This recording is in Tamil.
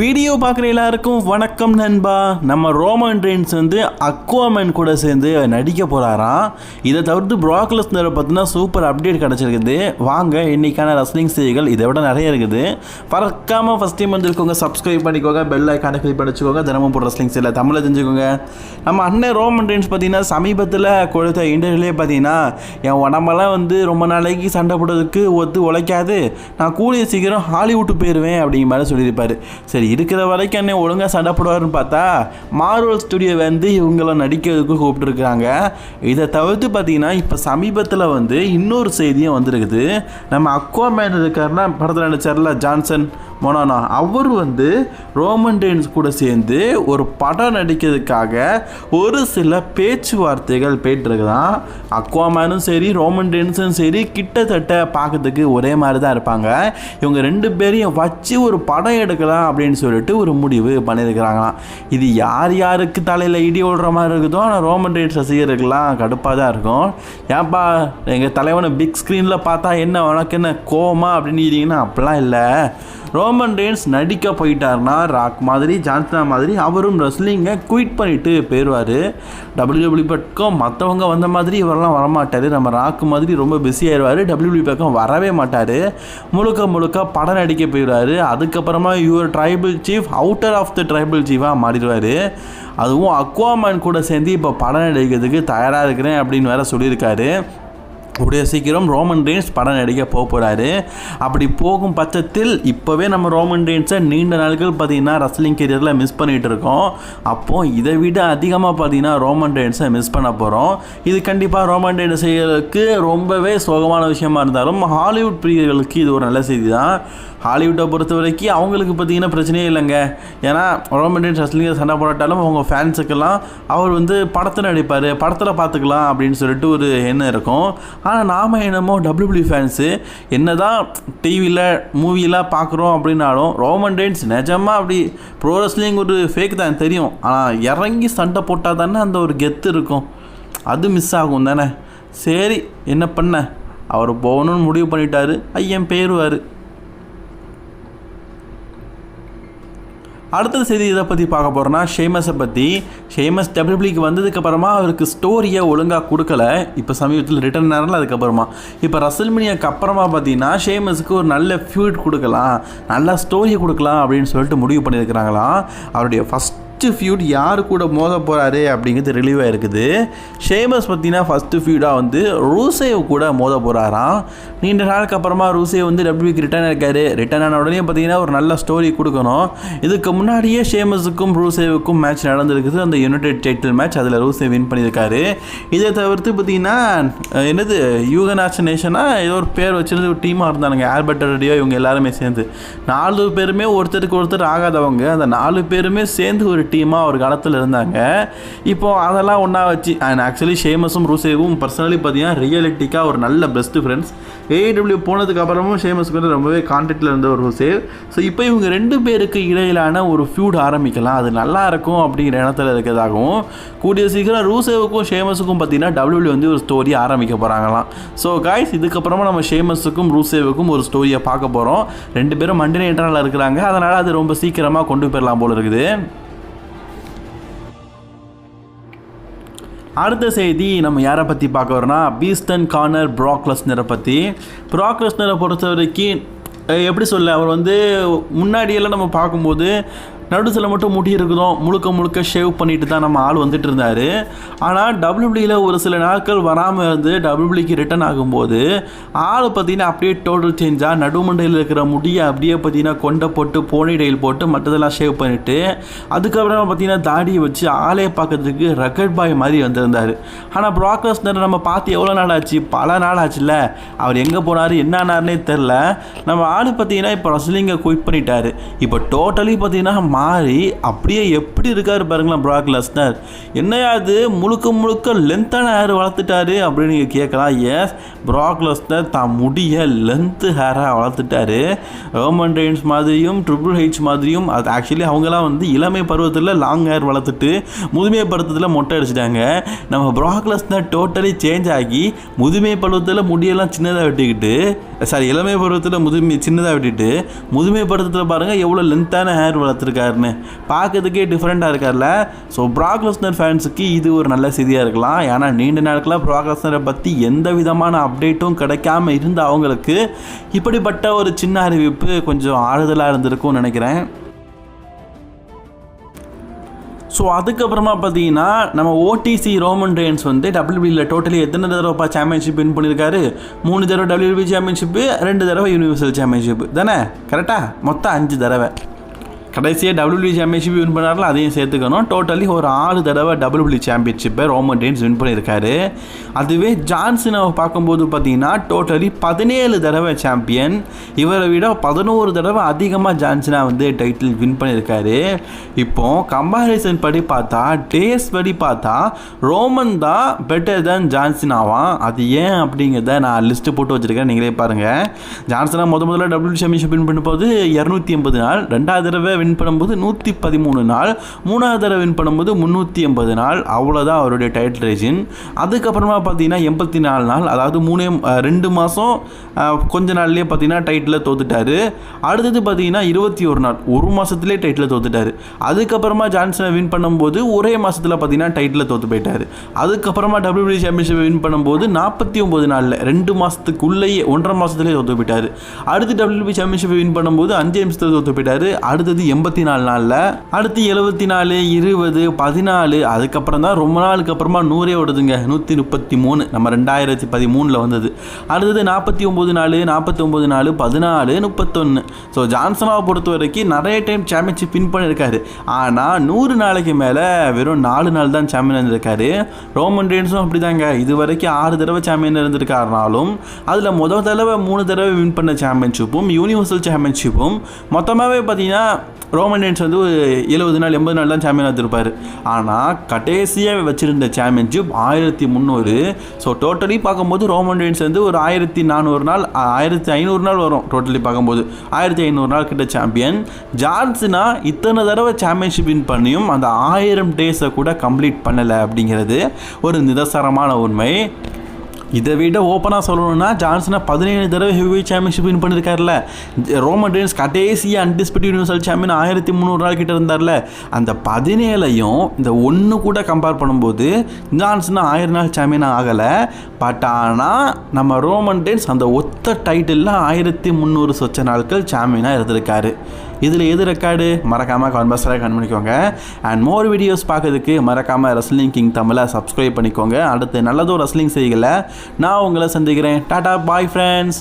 வீடியோ பார்க்குற எல்லாருக்கும் வணக்கம் நண்பா. நம்ம ரோமன் ரெயின்ஸ் வந்து அக்வாமேன் கூட சேர்ந்து நடிக்க போகிறாராம் இதை தவிர்த்து ப்ராக்லஸ் பார்த்தீங்கன்னா சூப்பர் அப்டேட் கிடச்சிருக்குது. வாங்க இன்னைக்கான ரஸ்லிங் செய்திகள் இதை விட நிறைய இருக்குது. பறக்காமல் ஃபஸ்ட் டைம் வந்துருக்கோங்க சப்ஸ்கிரைப் பண்ணிக்கோங்க பெல் ஐக்கான கிளிக் பண்ணிச்சுக்கோங்க தினமும் போடுற ரஸ்லிங் செய்யல தமிழை தெரிஞ்சுக்கோங்க. நம்ம அண்ணன் ரோமன் ரெயின்ஸ் பார்த்தீங்கன்னா சமீபத்தில் கொடுத்த இன்டர்வியூலே பார்த்தீங்கன்னா என் உடம்பெல்லாம் வந்து ரொம்ப நாளைக்கு சண்டை போடுறதுக்கு ஒத்து உழைக்காது. நான் கூடிய சீக்கிரம் ஹாலிவுட்டு போயிடுவேன் அப்படிங்கிற மாதிரி சொல்லியிருப்பார். சரி இருக்கிற வரைக்கும் என்ன ஒழுங்காக சண்டைப்படுவாருன்னு பார்த்தா மார்வல் ஸ்டுடியோ வந்து இவங்களை நடிக்கிறதுக்கு கூப்பிட்டுருக்காங்க இதை தவிர்த்து பார்த்தீங்கன்னா இப்போ சமீபத்தில் வந்து இன்னொரு செய்தியும் வந்திருக்குது. நம்ம அக்வாமேன் இருக்காருன்னா படத்தில் நடிச்சார்ல ஜான்சன் மொனானா அவர் வந்து ரோமன் டெயின்ஸ் கூட சேர்ந்து ஒரு படம் நடிக்கிறதுக்காக ஒரு சில பேச்சுவார்த்தைகள் போயிட்டுருக்குதான். அக்வாமேனும் சரி ரோமன் டெயின்ஸும் சரி கிட்டத்தட்ட பார்க்கறதுக்கு ஒரே மாதிரி தான் இருப்பாங்க. இவங்க ரெண்டு பேரையும் வச்சு ஒரு படம் எடுக்கலாம் அப்படின்னு சொல்லிட்டு ஒரு முடிவு பண்ணியிருக்கிறாங்களாம். இது யார் யாருக்கு தலையில் இடி ஓடுற மாதிரி இருக்குதோ ஆனால் ரோமன் டெயின்ஸ் ரசிகர்களுக்கெல்லாம் கடுப்பாக தான் இருக்கும். ஏன்பா எங்கள் தலைவனை பிக் ஸ்க்ரீனில் பார்த்தா என்ன உனக்கு என்ன கோமா அப்படின்னு இருக்கீங்கன்னா அப்படிலாம் இல்லை. ரோமன் ரெயின்ஸ் நடிக்க போயிட்டார்னா ராக் மாதிரி ஜான்சனா மாதிரி அவரும் ரெஸ்லிங்கை குயிட் பண்ணிட்டு போயிடுவார் டபிள்யூடபிள்யூ பக்கம் மற்றவங்க வந்த மாதிரி இவரெல்லாம் வரமாட்டார். நம்ம ராக் மாதிரி ரொம்ப பிஸி ஆயிடுவார் டபிள்யூடபிள்யூ பக்கம் வரவே மாட்டார். முழுக்க முழுக்க படம் நடிக்க போயிடுவார் அதுக்கப்புறமா your tribal chief outer of the tribal சீஃபாக மாறிடுவார். அதுவும் அக்வாமேன் கூட சேர்ந்து இப்போ படம் நடிக்கிறதுக்கு தயாராக இருக்கிறேன் அப்படின்னு வேற சொல்லியிருக்காரு. கூடிய சீக்கிரம் ரோமன் ரெயின்ஸ் படம் நடிக்க போக போகிறாரு அப்படி போகும் பட்சத்தில் இப்போவே நம்ம ரோமன் ரெயின்ஸை நீண்ட நாட்கள் பார்த்தீங்கன்னா ரஸ்லிங் கெரியரில் மிஸ் பண்ணிகிட்டு இருக்கோம். அப்போது இதை விட அதிகமாக பார்த்தீங்கன்னா ரோமன் ரெயின்ஸை மிஸ் பண்ண போகிறோம் இது கண்டிப்பாக ரோமன் ரெயின்ஸ் செய்யறதுக்கு ரொம்பவே சோகமான விஷயமா இருந்தாலும் ஹாலிவுட் பிரியர்களுக்கு இது ஒரு நல்ல செய்தி தான் ஹாலிவுட்டை பொறுத்த வரைக்கும் அவங்களுக்கு பார்த்தீங்கன்னா பிரச்சனையே இல்லைங்க. ஏன்னா ரோமன் ரெயின்ஸ் ரஸ்லிங்கை சண்டை போராட்டாலும் அவங்க ஃபேன்ஸுக்கெல்லாம் அவர் வந்து படத்தில் நடிப்பார் படத்தில் பார்த்துக்கலாம் அப்படின்னு சொல்லிட்டு ஒரு எண்ணம் இருக்கும். ஆனால் நாம் என்னமோ டபிள்யூபிள்யூ ஃபேன்ஸு என்ன தான் டிவியில் மூவிலாம் பார்க்குறோம் அப்படின்னாலும் ரோமன் ரெயின்ஸ் நிஜமாக அப்படி ப்ரோ ரெஸ்லிங் ஒரு ஃபேக் தான் தெரியும். ஆனால் இறங்கி சண்டை போட்டால் தானே அந்த ஒரு கெத்து இருக்கும். அது மிஸ் ஆகும் தானே. சரி என்ன பண்ண? அவர் போகணும்னு முடிவு பண்ணிட்டாரு. ஐயன் பேருவார். அடுத்த செய்தி இதை பற்றி பார்க்க போகிறோன்னா ஷேமஸை பற்றி ஷேமஸ் டபிள்யூபிளிக்கு வந்ததுக்கப்புறமா அவருக்கு ஸ்டோரியை ஒழுங்காக கொடுக்கல. இப்போ சமீபத்தில் ரிட்டர்ன் நேரில் அதுக்கப்புறமா. இப்போ ரசல்மினியாக்கு அப்புறமா பார்த்தீங்கன்னா ஷேமஸுக்கு ஒரு நல்ல ஃபியூட் கொடுக்கலாம் நல்ல ஸ்டோரியை கொடுக்கலாம் அப்படின்னு சொல்லிட்டு முடிவு பண்ணியிருக்கிறாங்களாம். அவருடைய ஃபஸ்ட் ஃபஸ்ட்டு ஃபியூட் யார் கூட மோத போகிறாரு அப்படிங்கிறது ரிலீவாக இருக்குது. ஷேமஸ் பார்த்தீங்கன்னா ஃபஸ்ட்டு ஃபியூடாக வந்து ரூசேவ் கூட மோத போகிறாராம் நீண்ட நாளுக்கு அப்புறமா ரூசேவ் வந்து டபிள்யூக்கு ரிட்டர்ன் இருக்காரு. ரிட்டர்ன் ஆன உடனே பார்த்தீங்கன்னா ஒரு நல்ல ஸ்டோரி கொடுக்கணும். இதுக்கு முன்னாடியே ஷேமஸுக்கும் ரூசேவுக்கும் மேட்ச் நடந்திருக்குது. அந்த யுனைடெட் டைட்டில் மேட்ச் அதில் ரூசேவ் வின் பண்ணியிருக்காரு. இதை தவிர்த்து பார்த்தீங்கன்னா என்னது யூகநாச் நேஷனாக ஏதோ ஒரு பேர் வச்சிருந்து ஒரு டீமாக இருந்தானுங்க. ஆல்பர்ட் ரெடியோ இவங்க எல்லாருமே சேர்ந்து. நாலு பேருமே ஒருத்தருக்கு ஒருத்தர் ஆகாதவங்க. அந்த நாலு பேருமே சேர்ந்து ஒரு டீமாக ஒரு காலத்தில் இருந்தாங்க. இப்போ அதெல்லாம் ஒன்றா வச்சு அண்ட் ஆக்சுவலி ஷேமஸும் ரூசேவும் பர்சனலி பார்த்தீங்கன்னா ரியலிட்டிக்காக ஒரு நல்ல பெஸ்ட் ஃப்ரெண்ட்ஸ் ஏடபிள்யூ போனதுக்கப்புறமும் ஷேமஸ்க்கு வந்து ரொம்பவே கான்டாக்டில் இருந்த ஒரு ரூசேவ் ஸோ இப்போ இவங்க ரெண்டு பேருக்கு இடையிலான ஒரு ஃபியூட் ஆரம்பிக்கலாம். அது நல்லா இருக்கும் அப்படிங்கிற இடத்துல இருக்கிறதாகவும் கூடிய சீக்கிரம் ரூசேவுக்கும் ஷேமஸுக்கும் பார்த்தீங்கன்னா டபிள்யூ வந்து ஒரு ஸ்டோரி ஆரம்பிக்க போகிறாங்களாம் ஸோ காய்ஸ் இதுக்கப்புறமா நம்ம ஷேமஸுக்கும் ரூசேவுக்கும் ஒரு ஸ்டோரியை பார்க்க போகிறோம் ரெண்டு பேரும் மண்டே இன்டர்னல் இருக்கிறாங்க. அதனால் அது ரொம்ப சீக்கிரமாக கொண்டு போயிடலாம் போல இருக்குது. அடுத்த செய்தி நம்ம யாரை பற்றி பார்க்க வரோம்னா பீஸ்டன் கார்னர் ப்ராக்லஸ்னரை பற்றி ப்ராக்லஸ்னரை பொறுத்த வரைக்கும் எப்படி சொல்ல அவர் வந்து முன்னாடியெல்லாம் நம்ம பார்க்கும்போது நடுசில் மட்டும் முடி இருக்குதோ முழுக்க முழுக்க ஷேவ் பண்ணிட்டு தான் நம்ம ஆள் வந்துட்டு இருந்தார். ஆனால் டபிள்யூபிளியில் ஒரு சில நாட்கள் வராமல் இருந்து டபிள்யூபிளிக்கு ரிட்டர்ன் ஆகும்போது ஆள் பார்த்தீங்கன்னா அப்படியே டோட்டல் சேஞ்சாக நடுமண்டையில் இருக்கிற முடியை அப்படியே பார்த்தீங்கன்னா கொண்டை போட்டு போனி டெயில் போட்டு மற்றதெல்லாம் ஷேவ் பண்ணிவிட்டு அதுக்கப்புறம் பார்த்தீங்கன்னா தாடியை வச்சு ஆளே பார்க்கறதுக்கு ரெக்கட் பாய் மாதிரி வந்திருந்தார். ஆனால் ப்ராக்லஸ்னர் நம்ம பார்த்து எவ்வளோ நாள் ஆச்சு? பல நாள் ஆச்சுல்ல. அவர் எங்கே போனார்? என்ன ஆனார்னே தெரில நம்ம ஆள் பார்த்தீங்கன்னா இப்போ ரசலிங்கை குயிட் பண்ணிட்டார். இப்போ டோட்டலி பார்த்தீங்கன்னா மாறி அப்படியே எப்படி இருக்காரு பாருங்களேன் ப்ராக் லெஸ்னர். என்னையாது முழுக்க முழுக்க லென்த்தான ஹேர் வளர்த்துட்டாரு அப்படின்னு நீங்கள் கேட்கலாம். எஸ் ப்ராக் லெஸ்னர் தான் முடிய லென்த்து ஹேராக வளர்த்துட்டாரு. ரோமன் ரெயின்ஸ் மாதிரியும் ட்ரிபிள் ஹெச் மாதிரியும் அது ஆக்சுவலி அவங்களாம் வந்து இளமை பருவத்தில் லாங் ஹேர் வளர்த்துட்டு முதுமை பருவத்தில் மொட்டை அடிச்சிட்டாங்க. நம்ம ப்ராக் லெஸ்னர் டோட்டலி சேஞ்ச் ஆகி முதுமை பருவத்தில் முடியெல்லாம் சின்னதாக வெட்டிக்கிட்டு சாரி இளமை பருவத்தில் முதுமை சின்னதாக வெட்டிட்டு முதுமை பருவத்தில் பாருங்கள் எவ்வளோ லென்த்தான ஹேர் வளர்த்துருக்காரு. இருக்காருன்னு. பார்க்கறதுக்கே டிஃப்ரெண்ட்டாக இருக்கார்ல. ஸோ ப்ராக் லெஸ்னர் ஃபேன்ஸுக்கு இது ஒரு நல்ல செய்தியாக இருக்கலாம். ஏன்னா நீண்ட நாட்களாக ப்ராக் லெஸ்னரை பற்றி எந்த விதமான அப்டேட்டும் கிடைக்காம இருந்த அவங்களுக்கு இப்படிப்பட்ட ஒரு சின்ன அறிவிப்பு கொஞ்சம் ஆறுதலாக இருந்திருக்கும்னு நினைக்கிறேன். ஸோ அதுக்கப்புறமா பார்த்தீங்கன்னா நம்ம ஓடிசி ரோமன் ரெயின்ஸ் வந்து டபிள்யூபியில் டோட்டலி எத்தனை தடவை சாம்பியன்ஷிப் வின் பண்ணியிருக்காரு? மூணு தடவை டபிள்யூபி சாம்பியன்ஷிப்பு ரெண்டு தடவை யூனிவர்சல் சாம்பியன்ஷிப் தானே? கரெக்டாக மொத்தம் அஞ்சு தடவை. கடைசியாக டபிள்யூபிள்யூ சாம்பியன்ஷிப் வின் பண்ணாரில் அதையும் சேர்த்துக்கணும். டோட்டலி ஒரு ஆறு தடவை டபிள்யூபிள்யூ சாம்பியன்ஷிப்பை ரோமன் ரெயின்ஸ் வின் பண்ணியிருக்காரு அதுவே ஜான்சனை பார்க்கும்போது பார்த்தீங்கன்னா டோட்டலி பதினேழு தடவை சாம்பியன் இவரை விட பதினோரு தடவை அதிகமாக ஜான்சனா வந்து டைட்டில் வின் பண்ணியிருக்காரு இப்போது கம்பாரிசன் படி பார்த்தா டேஸ் படி பார்த்தா ரோமன் தான் பெட்டர் தேன் ஜான்சன் அது ஏன் அப்படிங்கிறத நான் லிஸ்ட்டு போட்டு வச்சுருக்கேன். நீங்களே பாருங்கள் ஜான்சனா முத முதல்ல டபிள்யூ சாம்பியன்ஷிப் வின் பண்ணும்போது இரநூத்தி எண்பது நாள் ரெண்டாவது தடவை வின் பண்ணும்போது நூற்றி பதிமூணு நாள் மூணாவது தடவை வின் பண்ணும்போது முந்நூற்றி எண்பது நாள். அவ்வளோதான் அவருடைய டைட்டில் ரேஜின் அதுக்கப்புறமா பார்த்தீங்கன்னா எண்பத்தி நாலு நாள் அதாவது மூணே ரெண்டு மாதம் கொஞ்ச நாள்லேயே பார்த்தீங்கன்னா டைட்டில் தோத்துட்டாரு. அடுத்தது பார்த்தீங்கன்னா இருபத்தி ஒரு நாள் ஒரு மாதத்துலேயே டைட்டில் தோத்துட்டாரு. அதுக்கப்புறமா ஜான்சனை வின் பண்ணும்போது ஒரே மாதத்தில் பார்த்தீங்கன்னா டைட்டில் தோத்து போயிட்டாரு. அதுக்கப்புறமா டபிள்யூபி சாம்பியன்ஷிப் வின் பண்ணும்போது நாற்பத்தி ஒம்பது நாளில் ரெண்டு மாதத்துக்குள்ளேயே ஒன்றரை மாதத்துலேயே தோத்து போயிட்டார். அடுத்து டபிள்யூபி சாம்பியன்ஷிப் வின் பண்ணும்போது அஞ்சு நிமிஷத்தில் தோத்து போயிட்டார். அடுத்தது எண்பத்தி நாலு நாளில். அடுத்து எழுபத்தி நாலு இருபது பதினாலு அதுக்கப்புறம் தான் ரொம்ப நாளுக்கு அப்புறமா நூறே ஓடுதுங்க. நூற்றி முப்பத்தி மூணு. நம்ம ரெண்டாயிரத்தி பதிமூணில் வந்தது. அடுத்தது நாற்பத்தி ஒம்பது நாலு நாற்பத்தி ஒம்பது நாலு பதினாலு முப்பத்தொன்று ஸோ ஜான்சனாவை பொறுத்த வரைக்கும் நிறைய டைம் சாம்பியன்ஷிப் வின் பண்ணியிருக்காரு. ஆனால் நூறு நாளைக்கு மேலே வெறும் நாலு நாள் தான் சாம்பியன் இருந்திருக்காரு ரோமன் ரெயின்ஸும் அப்படிதாங்க. இது வரைக்கும் ஆறு தடவை சாம்பியன் இருந்திருக்காருனாலும் அதில் முதல் தடவை மூணு தடவை வின் பண்ண சாம்பியன்ஷிப்பும் யூனிவர்சல் சாம்பியன்ஷிப்பும் மொத்தமாகவே பார்த்தீங்கன்னா ரோமன் ரெயின்ஸ் வந்து ஒரு எழுபது நாள் எண்பது நாள் தான் சாம்பியன் எடுத்திருப்பார் ஆனால் கடைசியாக வச்சுருந்த சாம்பியன்ஷிப் ஆயிரத்தி முந்நூறு. ஸோ டோட்டலி பார்க்கும்போது ரோமன் ரெயின்ஸ் வந்து ஒரு ஆயிரத்தி நானூறு நாள் ஆயிரத்தி ஐநூறு நாள் வரும் டோட்டலி பார்க்கும்போது. ஆயிரத்தி ஐநூறு நாள் கிட்ட சாம்பியன் ஜான்ஸுனா இத்தனை தடவை சாம்பியன்ஷிப் வின் பண்ணியும் அந்த ஆயிரம் டேஸை கூட கம்ப்ளீட் பண்ணலை அப்படிங்கிறது ஒரு நிதர்சனமான உண்மை. இதை விட ஓப்பனாக சொல்லணும்னா ஜான்சனை பதினேழு தடவை ஹெவி சாம்பியன்ஷிப் வின் பண்ணியிருக்காருல ரோமன் டேன்ஸ் கடைசியாக அன்டிஸ்பியூட் யூனிவர்சல் சாம்பியன் ஆயிரத்தி முந்நூறு நாள் கிட்ட இருந்தார்ல. அந்த பதினேழையும் இந்த ஒன்று கூட கம்பேர் பண்ணும்போது ஜான்சன் ஆயிரம் நாள் சாம்பியன் ஆகலை. பட் ஆனால் நம்ம ரோமன் டேன்ஸ் அந்த ஒத்த டைட்டிலில் ஆயிரத்தி முந்நூறு சொச்ச நாட்கள் சாம்பியனாக இருந்திருக்காரு. இதில் எது ரெக்கார்டு மறக்காமல் கான்வர்ஸாக கன் பண்ணிக்கோங்க. அண்ட் மோர் வீடியோஸ் பார்க்கறதுக்கு மறக்காமல் ரெஸ்லிங் கிங் தமிழை சப்ஸ்கிரைப் பண்ணிக்கோங்க. அடுத்து நல்லதோ ரெஸ்லிங் செய்களை நான் உங்களை சந்திக்கிறேன். Tata bye friends